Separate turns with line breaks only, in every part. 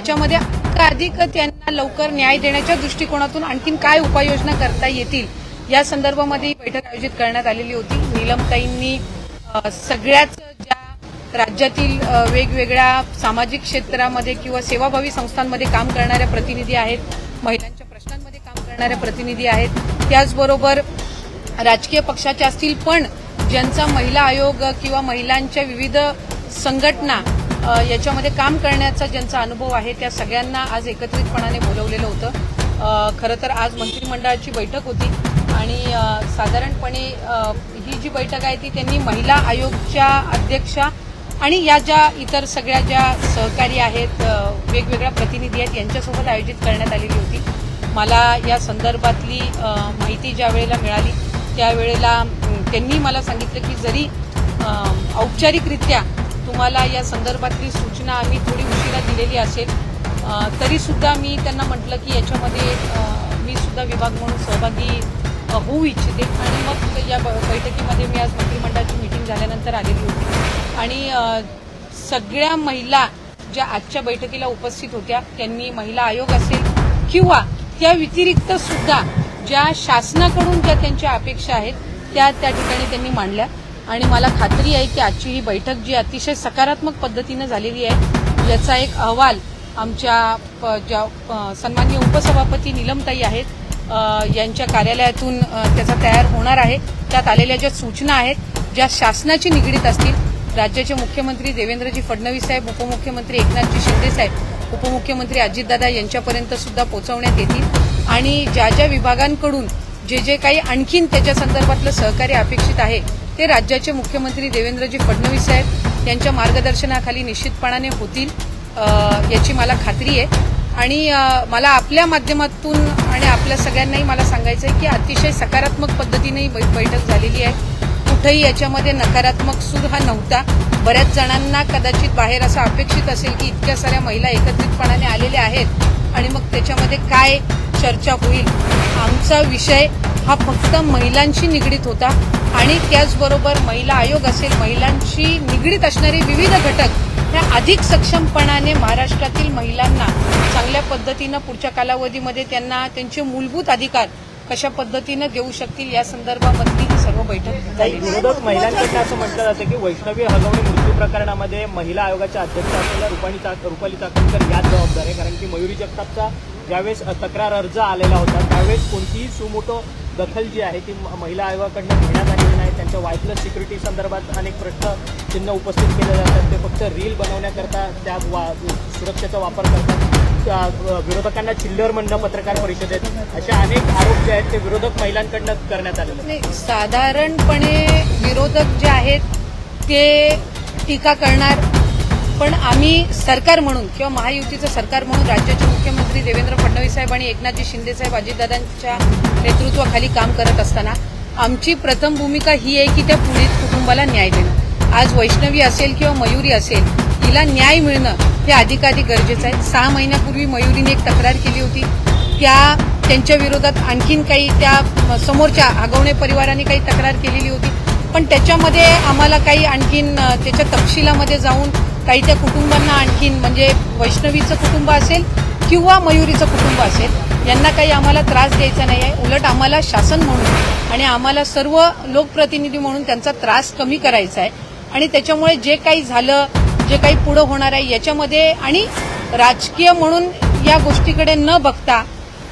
त्याच्यामध्ये अधिक त्यांना लवकर न्याय देण्याच्या दृष्टिकोनातून आणखीन काय उपाययोजना करता येतील? या संदर्भामध्ये ही बैठक आयोजित करण्यात आलेली होती. नीलमताईंनी सगळ्याच ज्या राज्यातील वेगवेगळ्या सामाजिक क्षेत्रामध्ये किंवा सेवाभावी संस्थांमध्ये काम करणाऱ्या प्रतिनिधी आहेत महिलांच्या प्रश्नांमध्ये काम करणाऱ्या प्रतिनिधी आहेत त्याचबरोबर राजकीय पक्षाच्या असतील पण ज्यांचा महिला आयोग किंवा महिलांच्या विविध संघटना याच्यामध्ये काम करण्याचा ज्यांचा अनुभव आहे त्या सगळ्यांना आज एकत्रितपणाने बोलवलेलं होतं. खरं तर आज मंत्रिमंडळाची बैठक होती आणि साधारणपणे ही जी बैठक आहे ती त्यांनी महिला आयोगच्या अध्यक्षा आणि या ज्या इतर सगळ्या ज्या सहकारी आहेत वेगवेगळ्या प्रतिनिधी आहेत यांच्यासोबत आयोजित करण्यात आलेली होती. मला या संदर्भातली माहिती ज्या वेळेला मिळाली त्यावेळेला त्यांनी मला सांगितलं की जरी औपचारिकरित्या तुम्हाला या संदर्भातली सूचना आम्ही थोडी उशिरा दिलेली असेल. तरीसुद्धा मी त्यांना म्हटलं की याच्यामध्ये मी सुद्धा विभाग म्हणून सहभागी होऊ इच्छिते. आणि मग या ब- बैठकीमध्ये मी आज मंत्रिमंडळाची मीटिंग झाल्यानंतर आलेली होती. आणि सगळ्या महिला ज्या आजच्या बैठकीला उपस्थित होत्या त्यांनी महिला आयोग असेल किंवा त्या व्यतिरिक्त सुद्धा ज्या शासनाकडून ज्या त्यांच्या अपेक्षा आहेत त्या त्या ठिकाणी त्यांनी मांडल्या. आणि मला खात्री आहे की आजची ही बैठक जी अतिशय सकारात्मक पद्धतीनं झालेली आहे याचा एक अहवाल आमच्या प- ज्या अ, सन्माननीय उपसभापती निलमताई आहेत यांच्या कार्यालयातून त्याचा तयार होणार आहे. त्यात आलेल्या ज्या सूचना आहेत ज्या शासनाची निगडीत असतील राज्याचे मुख्यमंत्री देवेंद्रजी फडणवीस साहेब उपमुख्यमंत्री एकनाथजी शिंदे साहेब उपमुख्यमंत्री अजितदादा यांच्यापर्यंत सुद्धा पोहोचवण्यात येतील. आणि ज्या ज्या विभागांकडून जे जे काही आणखीन त्याच्या संदर्भातलं सहकार्य अपेक्षित आहे ते राज्याचे मुख्यमंत्री देवेंद्रजी फडणवीस साहेब यांच्या मार्गदर्शनाखाली निश्चितपणाने होतील याची मला खात्री आहे. आणि मला आपल्या माध्यमातून आणि आपल्या सगळ्यांनाही मला सांगायचं आहे की अतिशय सकारात्मक पद्धतीने ही बैठक झालेली आहे. कुठेही याच्यामध्ये नकारात्मक सूर हा नव्हता. बऱ्याच जणांना कदाचित बाहेर असं अपेक्षित असेल की इतक्या साऱ्या महिला एकत्रितपणाने आलेल्या आहेत आणि मग त्याच्यामध्ये काय चर्चा होईल. आमचा विषय हा फक्त महिलांशी निगडीत होता आणि त्याचबरोबर महिला आयोग असेल महिलांशी निगडीत असणारे विविध घटक ह्या अधिक सक्षमपणाने महाराष्ट्रातील महिलांना चांगल्या पद्धतीनं पुढच्या कालावधीमध्ये त्यांना त्यांचे मूलभूत अधिकार कशा पद्धतीनं देऊ शकतील या संदर्भामधली ही सर्व बैठक
विरोधक महिलांकडनं असं म्हटलं जातं की वैष्णवी हगवणी मृत्यू प्रकरणामध्ये महिला आयोगाच्या अध्यक्ष असलेल्या रुपाली रुपाली चाकणकर याच जबाबदार आहे कारण की मयुरी जगतापचा ज्यावेळेस तक्रार अर्ज आलेला होता त्यावेळेस कोणतीही सुमोटो दखल जी आहे ती म- महिला आयोगाकडनं घेण्यात आलेली नाही. त्यांच्या वायरलेस सिक्युरिटी संदर्भात अनेक प्रश्न चिन्ह उपस्थित केले जातात. ते फक्त रील बनवण्याकरता त्या वा सुरक्षेचा वापर करतात. विरोधकांना चिल्लर म्हणणं पत्रकार परिषदेत असे अनेक आरोप जे आहेत ते विरोधक महिलांकडनं करण्यात आले आहेत.
साधारणपणे विरोधक जे आहेत ते टीका करणार पण आम्ही सरकार म्हणून किंवा महायुतीचं सरकार म्हणून राज्याचे मुख्यमंत्री देवेंद्र फडणवीस साहेब आणि एकनाथजी शिंदे साहेब अजितदादांच्या नेतृत्वाखाली काम करत असताना आमची प्रथम भूमिका ही आहे की त्या पीडित कुटुंबाला न्याय देणं. आज वैष्णवी असेल किंवा मयुरी असेल तिला न्याय मिळणं हे अधिकाधिक गरजेचं आहे. सहा महिन्यापूर्वी मयुरीने एक तक्रार केली होती. त्या त्यांच्या विरोधात आणखीन काही त्या समोरच्या आगवणे परिवाराने काही तक्रार केलेली होती. पण त्याच्यामध्ये आम्हाला काही आणखीन त्याच्या तपशिलामध्ये जाऊन काही त्या कुटुंबांना आणखीन म्हणजे वैष्णवीचं कुटुंब असेल किंवा मयुरीचं कुटुंब असेल यांना काही आम्हाला त्रास द्यायचा नाही आहे. उलट आम्हाला शासन म्हणून आणि आम्हाला सर्व लोकप्रतिनिधी म्हणून त्यांचा त्रास कमी करायचा आहे. आणि त्याच्यामुळे जे काही झालं जे काही पुढं होणार आहे याच्यामध्ये आणि राजकीय म्हणून या गोष्टीकडे न बघता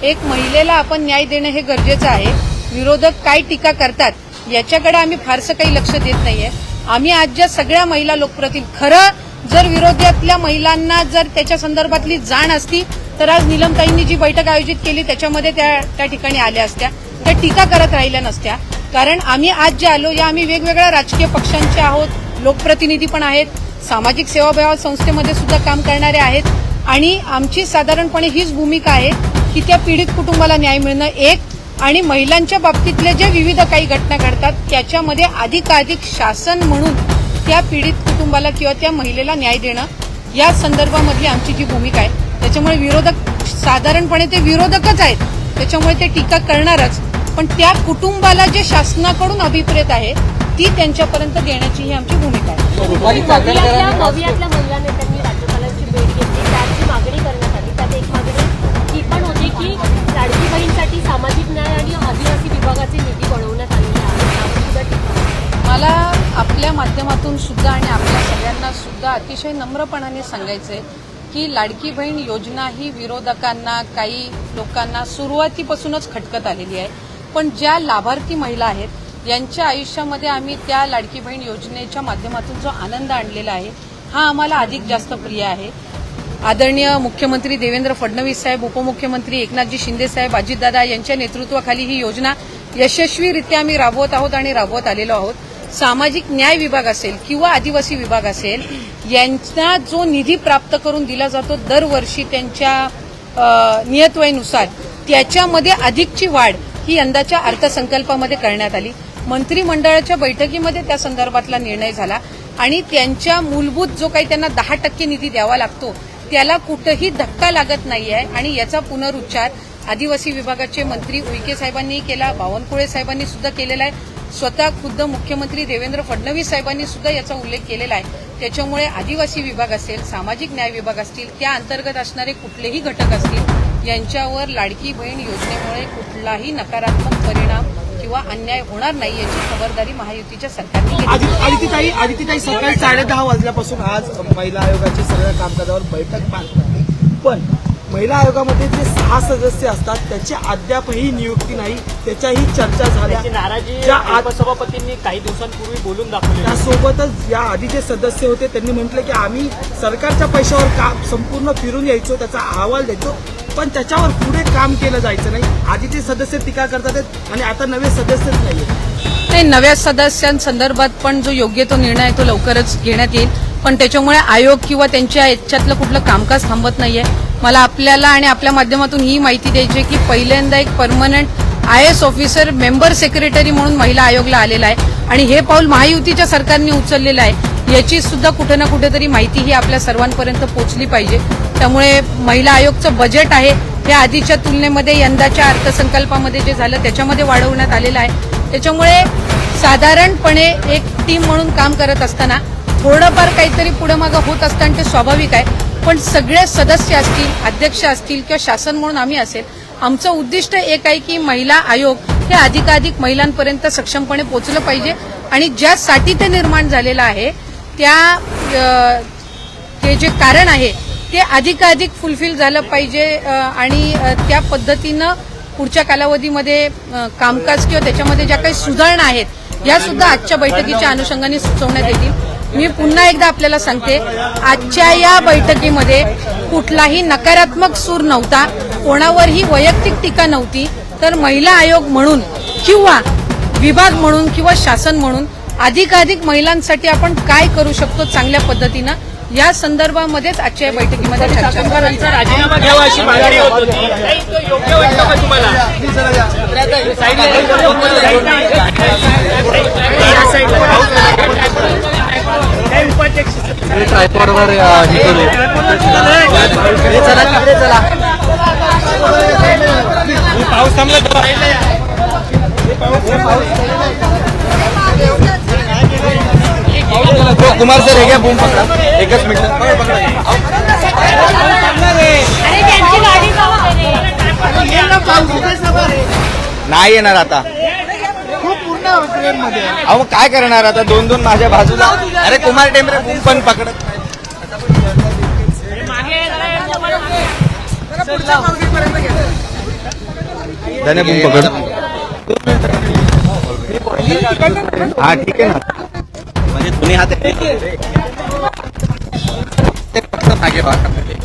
एक महिलेला आपण न्याय देणं हे गरजेचं आहे. विरोधक काय टीका करतात याच्याकडे आम्ही फारसं काही लक्ष देत नाहीये. आम्ही आज ज्या सगळ्या महिला लोकप्रतिनिधी खरं जर विरोधातल्या महिलांना जर त्याच्या संदर्भातली जाण असती तर आज निलमताईंनी जी बैठक आयोजित केली त्याच्यामध्ये त्या त्या ठिकाणी आल्या असत्या. त्या टीका करत राहिल्या नसत्या. कारण आम्ही आज जे आलो या आम्ही वेगवेगळ्या राजकीय पक्षांचे आहोत. लोकप्रतिनिधी पण आहेत. सामाजिक सेवाभाव संस्थेमध्ये सुद्धा काम करणारे आहेत. आणि आमची साधारणपणे हीच भूमिका आहे की त्या पीडित कुटुंबाला न्याय मिळणं एक आणि महिलांच्या बाबतीतल्या ज्या विविध काही घटना घडतात त्याच्यामध्ये अधिकाधिक शासन म्हणून त्या पीडित कुटुंबाला किंवा त्या महिलेला न्याय देणं या संदर्भामधली आमची जी भूमिका आहे त्याच्यामुळे विरोधक साधारणपणे ते विरोधकच आहेत. त्याच्यामुळे ते टीका करणारच. पण त्या कुटुंबाला जे शासनाकडून अभिप्रेत आहे ती त्यांच्यापर्यंत देण्याची ही आमची भूमिका आहे.
सामाजिक न्याय आणि आदिवासी विभागाचे निधी बनवणे मला आपल्या माध्यमातून
सुद्धा आणि आपल्या सगळ्यांना सुद्धा अतिशय नम्रपणाने सांगायचं आहे की लाडकी बहीण योजना ही विरोधकांना काही लोकांना सुरुवातीपासूनच खटकत आलेली आहे. पण ज्या लाभार्थी महिला आहेत यांच्या आयुष्यामध्ये आम्ही त्या लाडकी बहीण योजनेच्या माध्यमातून जो आनंद आणलेला आहे हा आम्हाला अधिक जास्त प्रिय आहे. आदरणीय मुख्यमंत्री देवेंद्र फडणवीस साहेब उपमुख्यमंत्री एकनाथजी शिंदे साहेब अजितदादा यांच्या नेतृत्वाखाली ही योजना यशस्वीरित्या आम्ही राबवत आहोत आणि राबवत आलेलो आहोत. सामाजिक न्याय विभाग असेल किंवा आदिवासी विभाग असेल यांना जो निधी प्राप्त करून दिला जातो दरवर्षी त्यांच्या नियतवयीनुसार त्याच्यामध्ये अधिकची वाढ ही यंदाच्या अर्थसंकल्पामध्ये करण्यात आली. मंत्रिमंडळाच्या बैठकीमध्ये त्या संदर्भातला निर्णय झाला आणि त्यांच्या मूलभूत जो काही त्यांना दहा टक्के निधी द्यावा लागतो त्याला कुठंही धक्का लागत नाही आहे आणि याचा पुनरुच्चार आदिवासी विभागाचे मंत्री उईके साहेबांनी केला बावनकुळे साहेबांनी सुद्धा केलेला आहे. स्वतः खुद्द मुख्यमंत्री देवेंद्र फडणवीस साहेबांनी सुद्धा याचा उल्लेख केलेला आहे. त्याच्यामुळे आदिवासी विभाग असेल सामाजिक न्याय विभाग असतील त्या अंतर्गत असणारे कुठलेही घटक असतील यांच्यावर लाडकी बहीण योजनेमुळे कुठलाही नकारात्मक परिणाम किंवा अन्याय होणार नाही याची खबरदारी महायुतीच्या सरकारने घेतली.
आदित्यताई सकाळी साडेदहा वाजल्यापासून आज महिला आयोगाची सगळ्या कामकाजावर बैठक पार पडली. पण महिला आयोगामध्ये जे सहा सदस्य असतात त्याची अद्यापही नियुक्ती नाही. त्याच्याही चर्चा झाल्या.
नाराजी
ज्या आत-
उपसभापतींनी काही दिवसांपूर्वी बोलून दाखवली.
त्यासोबतच या आधी जे सदस्य होते त्यांनी म्हटलं की आम्ही सरकारच्या पैशावर काम संपूर्ण फिरून यायचो त्याचा अहवाल द्यायचो पण त्याच्यावर पुढे काम केलं जायचं नाही. आधीचे सदस्य टीका करतात आहेत आणि आता नवे सदस्यच नाहीये
नाही नव्या सदस्यांसंदर्भात पण जो योग्य तो निर्णय आहे तो लवकरच घेण्यात येईल. पण त्याच्यामुळे आयोग किंवा त्यांच्या याच्यातलं कुठलं कामकाज थांबत नाहीये. मला आपल्याला आणि आपल्या माध्यमातून ही माहिती द्यायची आहे की पहिल्यांदा एक permanent I S officer member secretary म्हणून महिला आयोगला आलेला आहे. आणि हे पाऊल महायुतीच्या सरकारने उचललेलं आहे. याची सुद्धा कुठे ना कुठेतरी माहिती ही आपल्या सर्वांपर्यंत पोहोचली पाहिजे. त्यामुळे महिला आयोगचं बजेट आहे. हे आधीच्या तुलनेमध्ये यंदाच्या अर्थसंकल्पामध्ये जे झालं त्याच्यामध्ये वाढवण्यात आलेलं आहे. त्याच्यामुळे साधारणपणे एक टीम म्हणून काम करत असताना थोडंफार काहीतरी पुढे मागं होत असताना ते स्वाभाविक आहे. पण सगळे सदस्य असतील अध्यक्ष असतील किंवा शासन म्हणून आम्ही असेल आमचं उद्दिष्ट एक आहे की महिला आयोग हे अधिकाधिक महिलांपर्यंत सक्षमपणे पोहोचलं पाहिजे आणि ज्यासाठी ते निर्माण झालेलं आहे त्या ते जे कारण आहे ते अधिकाधिक फुलफिल झालं पाहिजे आणि त्या पद्धतीनं पुढच्या कालावधीमध्ये कामकाज किंवा त्याच्यामध्ये ज्या काही सुधारणा आहेत या सुद्धा आजच्या बैठकीच्या अनुषंगाने सुचवण्यात येतील. मी पुन्हा एकदा आपल्याला सांगते आजच्या या बैठकीमध्ये कुठलाही नकारात्मक सूर नव्हता कोणावरही वैयक्तिक टीका नव्हती तर महिला आयोग म्हणून किंवा विभाग म्हणून किंवा शासन म्हणून अधिकाधिक महिलांसाठी आपण काय करू शकतो चांगल्या पद्धतीनं या संदर्भामध्येच आजच्या या बैठकीमध्ये
राजीनामा घ्यावा अशी मागणी होत होती. योग्य वाटतं का तुम्हाला? या साईडला. उपाध्यक्ष
ट्रायपॉडवर हे
पाऊस थांबला
कुमार सर हे घ्या बूम पकडा. एकच मिनिट. नाही येणार आता. अहो मग काय करणार आता दोन दोन माझ्या बाजूला अरे कुमार टेंबरे बूम पण पकडत नाही. त्याने बूम पकड हा ठीक आहे ना म्हणजे हात आहे. ते फक्त मागे बघा.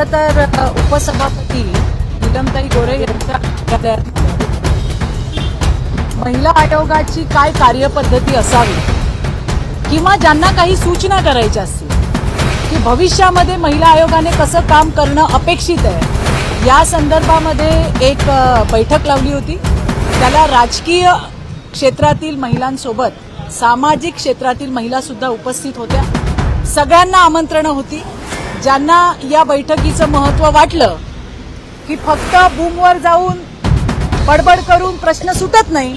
खरं तर उपसभापती निलमताई गोरे यांच्या कार्यालयात
महिला आयोगाची काय कार्यपद्धती असावी? किंवा ज्यांना काही सूचना करायच्या असतील? की भविष्यामध्ये महिला आयोगाने कसं काम करणं अपेक्षित आहे? या संदर्भामध्ये एक बैठक लावली होती. त्याला राजकीय क्षेत्रातील महिलांसोबत सामाजिक क्षेत्रातील महिला सुद्धा उपस्थित होत्या. सगळ्यांना आमंत्रण होती. ज्यांना या बैठकीचं महत्त्व वाटलं की फक्त बूमवर जाऊन बडबड करून प्रश्न सुटत नाही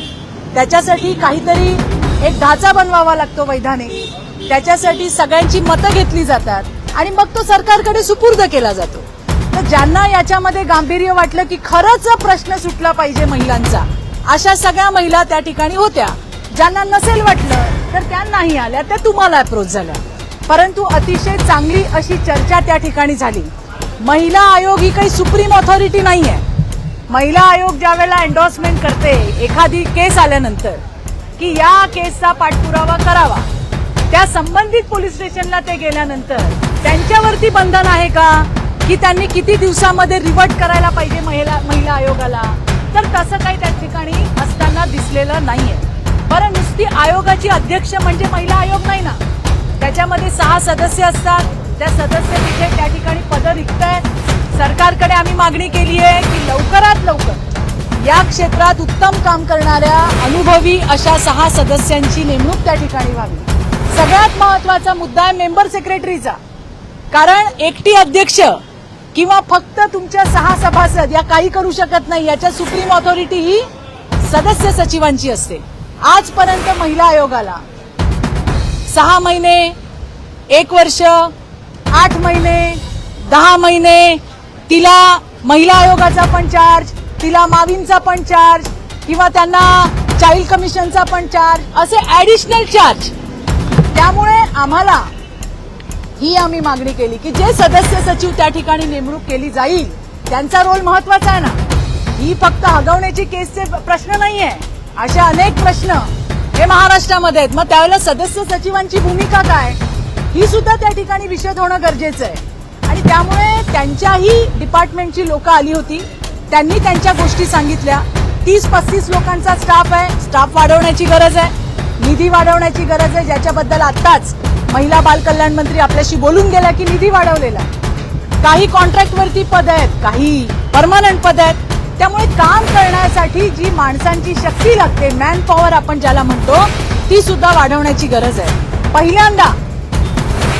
त्याच्यासाठी काहीतरी एक ढाचा बनवावा लागतो वैधानिक. त्याच्यासाठी सगळ्यांची मतं घेतली जातात आणि मग तो सरकारकडे सुपूर्द केला जातो. तर ज्यांना याच्यामध्ये गांभीर्य वाटलं की खरंच प्रश्न सुटला पाहिजे महिलांचा अशा सगळ्या महिला त्या ठिकाणी होत्या. ज्यांना नसेल वाटलं तर त्या नाही आल्या त्या तुम्हाला अप्रोच झाल्या. परंतु अतिशय चांगली अशी चर्चा त्या ठिकाणी झाली. महिला आयोग ही काही सुप्रीम ऑथॉरिटी नाही आहे महिला आयोग ज्या वेळेला एन्डॉर्समेंट करते एखादी केस आल्यानंतर की या केसचा पाठपुरावा करावा. त्या संबंधित पोलीस स्टेशनला ते गेल्यानंतर त्यांच्यावरती बंधन आहे का? की त्यांनी किती दिवसामध्ये रिवर्ट करायला पाहिजे महिला महिला आयोगाला? तर तसं काही त्या ठिकाणी असताना दिसलेलं नाहीये. बरं नुसती आयोगाची अध्यक्ष म्हणजे महिला आयोग नाही ना? त्याच्यामध्ये सहा सदस्य असतात. त्या सदस्य तिथे त्या ठिकाणी पद रिक्त आहेत सरकारकडे आम्ही मागणी केली आहे की लवकरात लवकर या क्षेत्रात उत्तम काम करणाऱ्या अनुभवी अशा सहा सदस्यांची नेमणूक त्या ठिकाणी व्हावी. सगळ्यात महत्त्वाचा मुद्दा आहे मेंबर सेक्रेटरीचा. कारण एकटी अध्यक्ष किंवा फक्त तुमच्या सहा सभासद या काही करू शकत नाही याच्या सुप्रीम ऑथॉरिटी ही सदस्य सचिवांची असते. आजपर्यंत महिला आयोगाला सहा महिने एक वर्ष आठ महिने दहा महिने तिला महिला आयोगाचा पण चार्ज तिला मावींचा पण चार्ज किंवा त्यांना चाइल्ड कमिशनचा पण चार्ज असे ॲडिशनल चार्ज त्यामुळे आम्हाला ही आम्ही मागणी केली की जे सदस्य सचिव त्या ठिकाणी नेमणूक केली जाईल त्यांचा रोल महत्त्वाचा आहे ना. ही फक्त हगवण्याची केसचे प्रश्न नाही आहे अशा अनेक प्रश्न हे महाराष्ट्रामध्ये आहेत. मग त्यावेळेला सदस्य सचिवांची भूमिका काय? ही सुद्धा त्या ठिकाणी विशद होणं गरजेचं आहे. आणि त्यामुळे त्यांच्याही डिपार्टमेंटची लोक आली होती. त्यांनी त्यांच्या गोष्टी सांगितल्या. तीस पस्तीस लोकांचा स्टाफ आहे. स्टाफ वाढवण्याची गरज आहे. निधी वाढवण्याची गरज आहे. ज्याच्याबद्दल आत्ताच महिला बालकल्याण मंत्री आपल्याशी बोलून गेल्या की निधी वाढवलेला आहे. काही कॉन्ट्रॅक्टवरती पद आहेत. काही परमनंट पद आहेत. त्यामुळे काम करण्यासाठी जी माणसांची शक्ती लागते मॅन पॉवर आपण ज्याला म्हणतो ती सुद्धा वाढवण्याची गरज आहे. पहिल्यांदा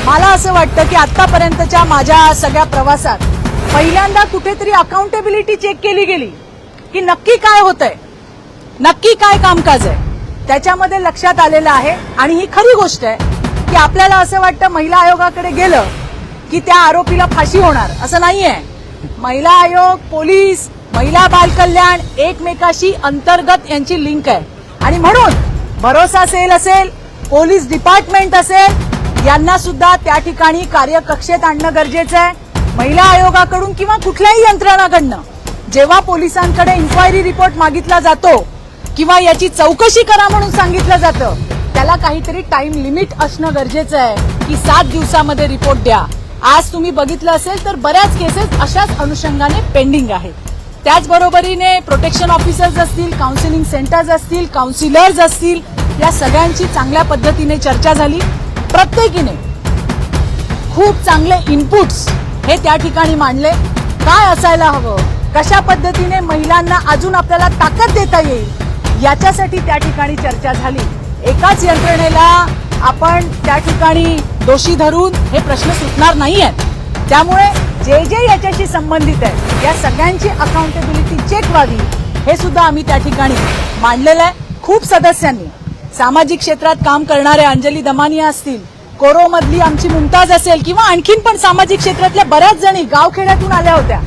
मला असं वाटतं की आतापर्यंतच्या माझ्या सगळ्या प्रवासात पहिल्यांदा कुठेतरी अकाउंटेबिलिटी चेक केली गेली की नक्की काय होतंय नक्की काय कामकाज आहे. त्याच्यामध्ये लक्षात आलेलं आहे आणि ही खरी गोष्ट आहे की आपल्याला असं वाटतं महिला आयोगाकडे गेलं की त्या आरोपीला फाशी होणार. असं नाहीये. महिला आयोग पोलीस महिला बालकल्याण एकमेकाशी अंतर्गत यांची लिंक आहे. आणि म्हणून भरोसा सेल असेल पोलीस डिपार्टमेंट असेल यांना सुद्धा त्या ठिकाणी कार्यकक्षेत आणणं गरजेचं आहे. महिला आयोगाकडून किंवा कुठल्याही यंत्रणाकडनं जेव्हा पोलिसांकडे इन्क्वायरी रिपोर्ट मागितला जातो किंवा याची चौकशी करा म्हणून सांगितलं जातं त्याला काहीतरी टाइम लिमिट असणं गरजेचं आहे की सात दिवसामध्ये रिपोर्ट द्या. आज तुम्ही बघितलं असेल तर बऱ्याच केसेस अशाच अनुषंगाने पेंडिंग आहेत. त्याचबरोबरीने प्रोटेक्शन ऑफिसर्स असतील काउन्सिलिंग सेंटर्स असतील काउन्सिलर्स असतील या सगळ्यांची चांगल्या पद्धतीने चर्चा झाली. प्रत्येकीने खूप चांगले इनपुट्स हे त्या ठिकाणी मांडले. काय असायला हवं? कशा पद्धतीने महिलांना अजून आपल्याला ताकद देता येईल? याच्यासाठी त्या ठिकाणी चर्चा झाली. एकाच यंत्रणेला आपण त्या ठिकाणी दोषी धरून हे प्रश्न सुटणार नाही आहेत त्यामुळे जे जे याच्याशी संबंधित आहे या सगळ्यांची अकाउंटेबिलिटी चेक व्हावी हे सुद्धा आम्ही त्या ठिकाणी मांडलेलं आहे. खूप सदस्यांनी सामाजिक क्षेत्रात काम करणाऱ्या अंजली दमानिया असतील कोरोमधली आमची मुमताज असेल किंवा आणखीन पण सामाजिक क्षेत्रातल्या बऱ्याच जणी गावखेड्यातून आल्या होत्या.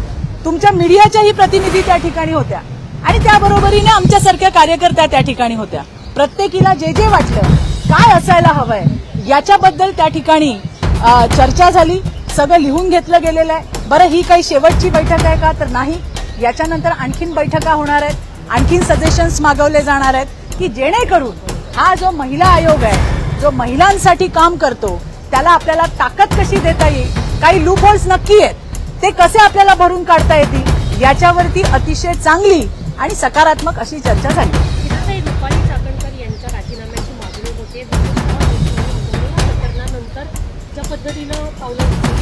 तुमच्या मीडियाच्याही प्रतिनिधी त्या ठिकाणी होत्या. आणि त्याबरोबरीने आमच्यासारख्या कार्यकर्त्या त्या ठिकाणी होत्या. प्रत्येकीला जे जे वाटलं काय असायला हवंय याच्याबद्दल त्या ठिकाणी चर्चा झाली. सगळं लिहून घेतलं गेलेलं आहे. बरं ही काही शेवटची बैठक आहे का? तर नाही. याच्यानंतर आणखीन बैठका होणार आहेत. आणखीन सजेशन्स मागवले जाणार आहेत की जेणेकरून हा जो महिला आयोग आहे जो महिलांसाठी काम करतो त्याला आपल्याला ताकद कशी देता येईल काही लूप होल्स नक्की आहेत ते कसे आपल्याला भरून काढता येतील याच्यावरती अतिशय चांगली आणि सकारात्मक अशी चर्चा झाली.
पद्धतीनं पावलं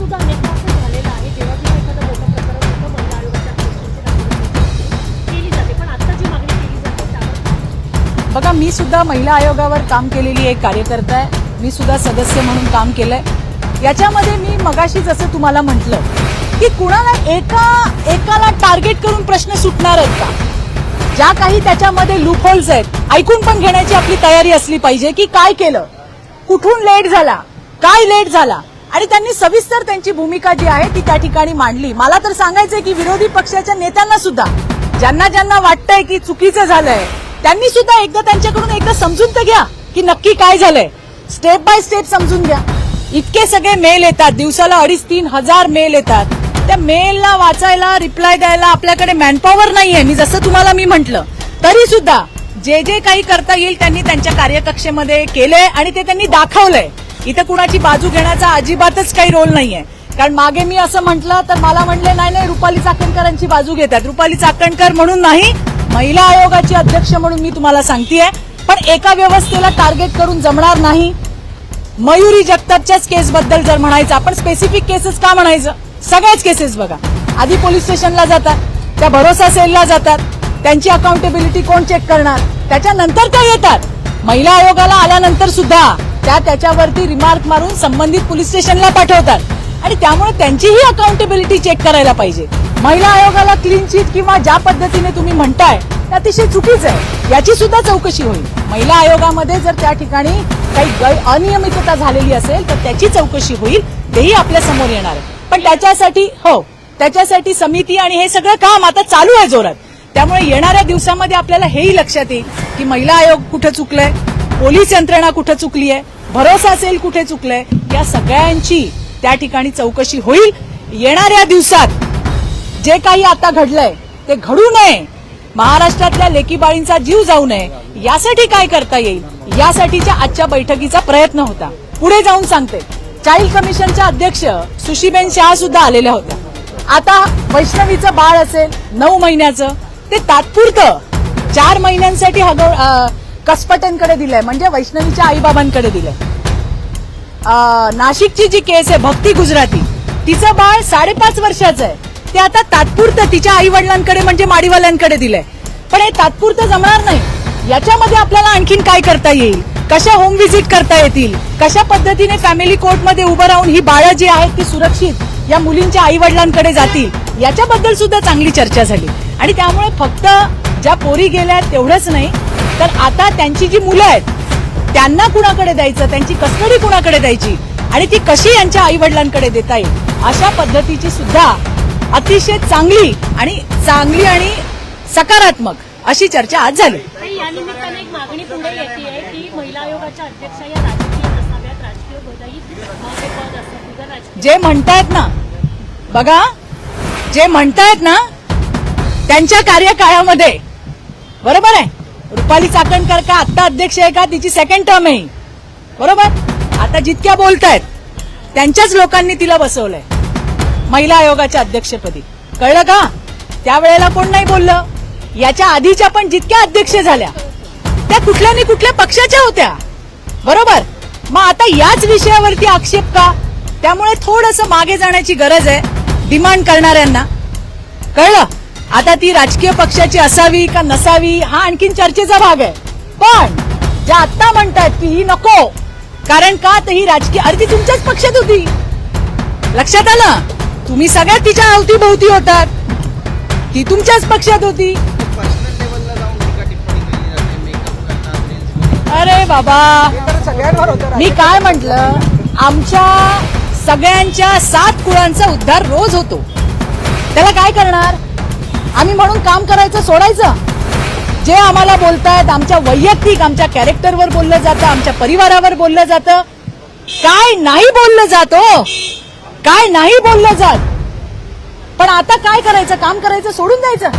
सुद्धा अनेकदा असं झालेलं आहे. जेव्हा जेव्हा एखादं मोठं प्रकरण होतं महिला आयोगाच्या अध्यक्षांची राजीनाम्याची केली जाते पण आता जी मागणी केली जाते त्यावर बघा
मी सुद्धा महिला आयोगावर काम केलेली एक कार्यकर्ता आहे. मी सुद्धा सदस्य म्हणून काम केलंय. याच्यामध्ये मी मगाशी जसं तुम्हाला म्हटलं की कुणाला एका एकाला टार्गेट करून प्रश्न सुटणार आहेत का? ज्या काही त्याच्यामध्ये लूपहोल्स आहेत ऐकून पण घेण्याची आपली तयारी असली पाहिजे की काय केलं? कुठून लेट झाला? काय लेट झाला? आणि त्यांनी सविस्तर त्यांची भूमिका जी आहे ती त्या ठिकाणी मांडली. मला तर सांगायचंय की विरोधी पक्षाच्या नेत्यांना सुद्धा ज्यांना ज्यांना वाटतंय की चुकीचं झालंय त्यांनी सुद्धा एकदा त्यांच्याकडून एकदा समजून तर घ्या की नक्की काय झालंय. स्टेप बाय स्टेप समजून घ्या. इतके सगळे मेल येतात दिवसाला अडीच तीन हजार मेल येतात. त्या मेलला वाचायला रिप्लाय द्यायला आपल्याकडे मॅनपॉवर नाहीये. मी जसं तुम्हाला मी म्हटलं तरी सुद्धा जे जे काही करता येईल त्यांनी त्यांच्या कार्यकक्षेमध्ये केलंय आणि ते त्यांनी दाखवलंय. इथं कुणाची बाजू घेण्याचा अजिबातच काही रोल नाहीये. कारण मागे मी असं म्हटलं तर मला म्हणले नाही नाही रुपाली चाकणकरांची बाजू घेतात रुपाली चाकणकर म्हणून नाही महिला आयोगाची अध्यक्ष म्हणून मी तुम्हाला सांगतेय. पण एका व्यवस्थेला टार्गेट करून जमणार नाही. मयुरी जगतापच्याच केस बद्दल जर म्हणायचं आपण स्पेसिफिक केसेस का म्हणायचं? सगळ्याच केसेस बघा. आधी पोलीस स्टेशनला जातात त्या भरोसा सेलला जातात त्यांची अकाउंटेबिलिटी कोण चेक करणार? त्याच्यानंतर त्या येतात. महिला आयोगाला आल्यानंतर सुद्धा त्या त्याच्यावरती रिमार्क मारून संबंधित पोलीस स्टेशनला पाठवतात. आणि त्यामुळे त्यांचीही अकाउंटेबिलिटी चेक करायला पाहिजे. महिला आयोगाला क्लीन चिट किंवा ज्या पद्धतीने तुम्ही म्हणताय ते अतिशय चुकीचं आहे. याची सुद्धा चौकशी होईल. महिला आयोगामध्ये जर त्या ठिकाणी काही अनियमितता झालेली असेल तर त्याची चौकशी होईल. तेही आपल्यासमोर येणार आहे. पण त्याच्यासाठी हो त्याच्यासाठी समिती आणि हे सगळं काम आता चालू आहे जोरात. त्यामुळे येणाऱ्या दिवसामध्ये आपल्याला हेही लक्षात येईल की महिला आयोग कुठं चुकलंय पोलीस यंत्रणा कुठं चुकली आहे भरोसा असेल कुठे चुकलंय या सगळ्यांची त्या ठिकाणी चौकशी होईल. येणाऱ्या दिवसात जे काही आता घडलंय ते घडू नये. महाराष्ट्रातल्या लेकीबाळींचा जीव जाऊ नये. यासाठी काय करता येईल? यासाठीच्या आजच्या बैठकीचा प्रयत्न होता. पुढे जाऊन सांगते. चाइल्ड कमिशनच्या अध्यक्ष सुशीबेन शहा सुद्धा आलेल्या होत्या. आता वैष्णवीचं बाळ असेल नऊ महिन्याचं ते तात्पुरतं चार महिन्यांसाठी हगव कसपटेंकडे दिलंय म्हणजे वैष्णवीच्या आईबाबांकडे दिलंय. नाशिकची जी केस आहे भक्ती गुजराती तिचं बाळ साडेपाच वर्षाचं आहे. ते आता तात्पुरतं तिच्या आई वडिलांकडे म्हणजे माडीवाल्यांकडे दिलंय. पण हे तात्पुरतं जमणार नाही. याच्यामध्ये आपल्याला आणखीन काय करता येईल? कशा होम व्हिजिट करता येतील? कशा पद्धतीने फॅमिली कोर्टमध्ये उभं राहून ही बाळं जी आहेत ती सुरक्षित या मुलींच्या आई वडिलांकडे जातील? याच्याबद्दल सुद्धा चांगली चर्चा झाली. आणि त्यामुळे फक्त ज्या पोरी गेल्या तेवढंच नाही तर आता त्यांची जी मुलं आहेत त्यांना कुणाकडे द्यायचं? त्यांची कस्टडी कुणाकडे द्यायची? आणि ती कशी यांच्या आई वडिलांकडे देता येईल? अशा पद्धतीची सुद्धा अतिशय चांगली आणि चांगली आणि सकारात्मक अशी चर्चा आज झाली.
एक मागणी पुढे येते की महिला आयोगाच्या अध्यक्षा या राजकीय राजकीय
जे म्हणतायत ना बघा जे म्हणतायत ना त्यांच्या कार्यकाळामध्ये बरोबर आहे? रुपाली चाकणकर का आत्ता अध्यक्ष आहे का? तिची सेकंड टर्म आहे. बरोबर? आता जितक्या बोलतायत त्यांच्याच लोकांनी तिला बसवलंय. महिला आयोगाच्या अध्यक्षपदी. कळलं का? त्यावेळेला कोण नाही बोललं? याच्या आधीच्या पण जितक्या अध्यक्ष झाल्या त्या कुठल्या नि कुठल्या पक्षाच्या होत्या. बरोबर? मग आता याच विषयावरती आक्षेप का? त्यामुळे थोडस मागे जाण्याची गरज आहे डिमांड करणाऱ्यांना. कळलं? आता ती राजकीय पक्षाची असावी का नसावी हा आणखीन चर्चेचा भाग आहे. पण ज्या आत्ता म्हणतात की ही नको कारण का तर ही राजकीय अरे ती तुमच्याच पक्षात होती. लक्षात आलं? तुम्ही सगळ्यात तिच्या अवतीभोवती होतात. ती तुमच्याच पक्षात होती. अरे बाबा मी काय म्हंटल? आमच्या सगळ्यांच्या सात कुळांचा उद्धार रोज होतो. त्याला काय करणार? आम्ही म्हणून काम करायचं सोडायचं. जे आम्हाला बोलतायत आमच्या वैयक्तिक आमच्या कॅरेक्टरवर बोललं जातं आमच्या परिवारावर बोललं जातं. काय नाही बोललं जात हो. काय नाही बोललं जात. पण आता काय करायचं काम करायचं सोडून द्यायचं.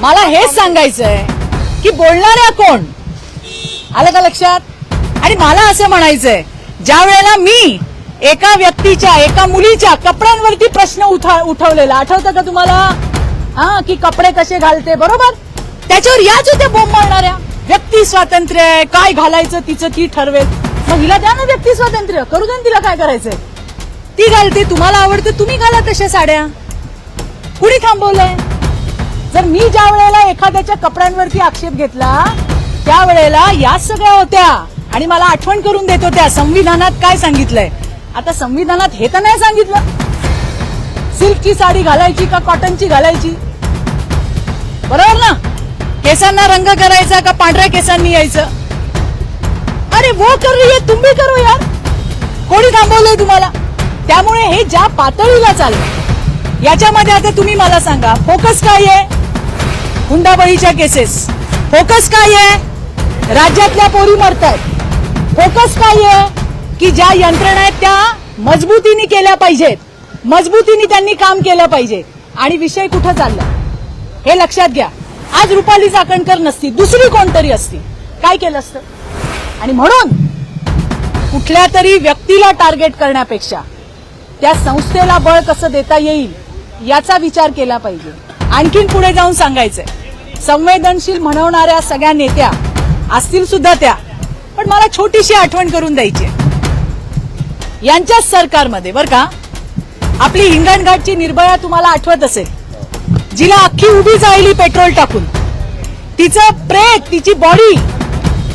मला हेच सांगायचंय की बोलणाऱ्या कोण? आलं का लक्षात? आणि मला असं म्हणायचंय ज्या वेळेला मी एका व्यक्तीच्या एका मुलीच्या कपड्यांवरती प्रश्न उठा- उठवलेला. आठवतं का तुम्हाला? हा की कपडे कसे घालते बरोबर? त्याच्यावर याच होत्या बोंब मारणाऱ्या. व्यक्ती स्वातंत्र्य आहे काय घालायचं तिचं ती ठरवेल. मग हिला द्या ना व्यक्ती स्वातंत्र्य करू द्या तिला काय करायचंय. ती घालते तुम्हाला आवडते तुम्ही घाला तशा साड्या. कुणी थांबवलंय? जर मी ज्या वेळेला एखाद्याच्या कपड्यांवरती आक्षेप घेतला त्यावेळेला याच सगळ्या होत्या. आणि मला आठवण करून देत होत्या संविधानात काय सांगितलंय? आता संविधानात हे तर नाही सांगितलं. सिल्कची साडी घालायची का कॉटनची घालायची? बरोबर ना? केसांना रंग करायचा का पांढऱ्या केसांनी यायचं? अरे वो कर रही है तुम भी करो यार. कोणी थांबवलंय तुम्हाला? त्यामुळे हे ज्या पातळीला चाललं याच्यामध्ये आता तुम्ही मला सांगा फोकस काय आहे? हुंडाबळीच्या केसेस फोकस काय आहे? राज्यातल्या पोरी मरतायत. फोकस काय आहे? की ज्या यंत्रणा आहेत त्या मजबूतीने केल्या पाहिजेत. मजबूतीने त्यांनी काम केलं पाहिजे. आणि विषय कुठं चालला? हे लक्षात घ्या. आज रुपाली चाकणकर नसती दुसरी कोणतरी असती. काय केलं असतं? आणि म्हणून कुठल्या तरी व्यक्तीला टार्गेट करण्यापेक्षा त्या संस्थेला बळ कसं देता येईल याचा विचार केला पाहिजे. आणखीन पुढे जाऊन सांगायचंय. संवेदनशील म्हणवणाऱ्या सगळ्या नेत्या असतील सुद्धा त्या. पण मला छोटीशी आठवण करून द्यायची आहे. यांच्याच सरकारमध्ये बर का? आपली हिंगणघाटची निर्भया तुम्हाला आठवत असेल. जिला अख्खी उभी जायली पेट्रोल टाकून. तिचं प्रेत तिची बॉडी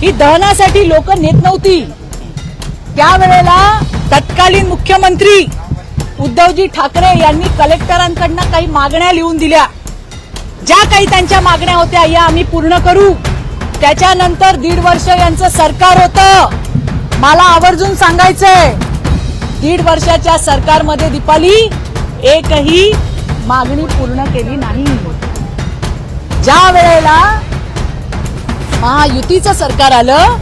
ही दहनासाठी लोक नेत नव्हती. त्यावेळेला तत्कालीन मुख्यमंत्री उद्धवजी ठाकरे यांनी कलेक्टरांकडनं काही मागण्या लिहून दिल्या. ज्या काही त्यांच्या मागण्या होत्या या आम्ही पूर्ण करू. त्याच्यानंतर दीड वर्ष यांचं सरकार होतं. मला आवर्जून सांगायचंय दीड वर्षाच्या सरकारमध्ये दीपाली एकही मागणी पूर्ण केली नाही. ज्या वेळेला महायुतीचं सरकार आलं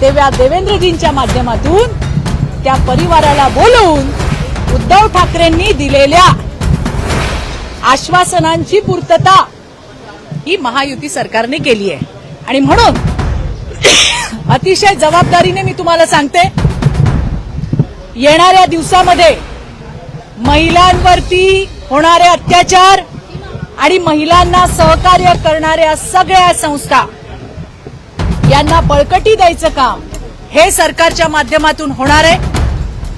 तेव्हा देवेंद्रजींच्या माध्यमातून त्या परिवाराला बोलवून उद्धव ठाकरेंनी दिलेल्या आश्वासनांची पूर्तता ही महायुती सरकारने केली आहे. आणि म्हणून अतिशय जबाबदारीने मी तुम्हाला सांगते येणाऱ्या दिवसामध्ये महिलांवरती होणारे अत्याचार आणि महिलांना सहकार्य करणाऱ्या सगळ्या संस्था यांना बळकटी द्यायचं काम हे सरकारच्या माध्यमातून होणार आहे.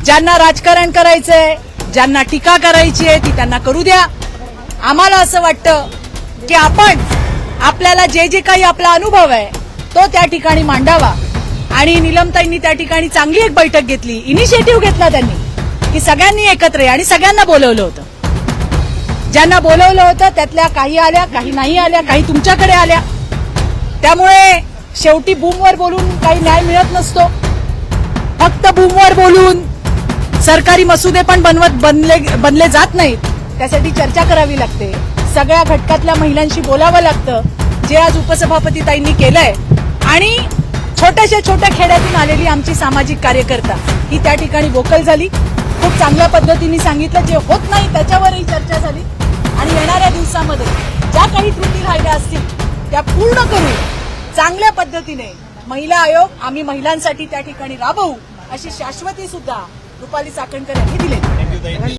ज्यांना राजकारण करायचंय ज्यांना टीका करायची आहे ती त्यांना करू द्या. आम्हाला असं वाटतं की आपण आपल्याला जे जे काही आपला अनुभव आहे तो त्या ठिकाणी मांडावा. आणि निलमताईंनी त्या ठिकाणी चांगली एक बैठक घेतली. इनिशिएटिव्ह घेतला त्यांनी. की सगळ्यांनी एकत्र आणि सगळ्यांना बोलवलं होतं. ज्यांना बोलवलं होतं त्यातल्या काही आल्या काही नाही आल्या काही तुमच्याकडे आल्या. त्यामुळे शेवटी बूमवर बोलून काही न्याय मिळत नसतो. फक्त बूमवर बोलून सरकारी मसुदे पण बनवत बनले बनले जात नाहीत. त्यासाठी चर्चा करावी लागते. सगळ्या घटकातल्या महिलांशी बोलावं लागतं जे आज उपसभापती ताईंनी केलंय. आणि छोट्याशा छोट्या खेड्यातून आलेली आमची सामाजिक कार्यकर्ता ही त्या ठिकाणी वोकल झाली. खूप चांगल्या पद्धतीने सांगितलं जे होत नाही त्याच्यावरही चर्चा झाली. आणि येणाऱ्या दिवसामध्ये ज्या काही त्रुटी राहिल्या असतील त्या पूर्ण करू चांगल्या पद्धतीने महिला आयोग आम्ही महिलांसाठी त्या ठिकाणी राबवू अशी शाश्वती सुद्धा रुपाली चाकणकर यांनी दिली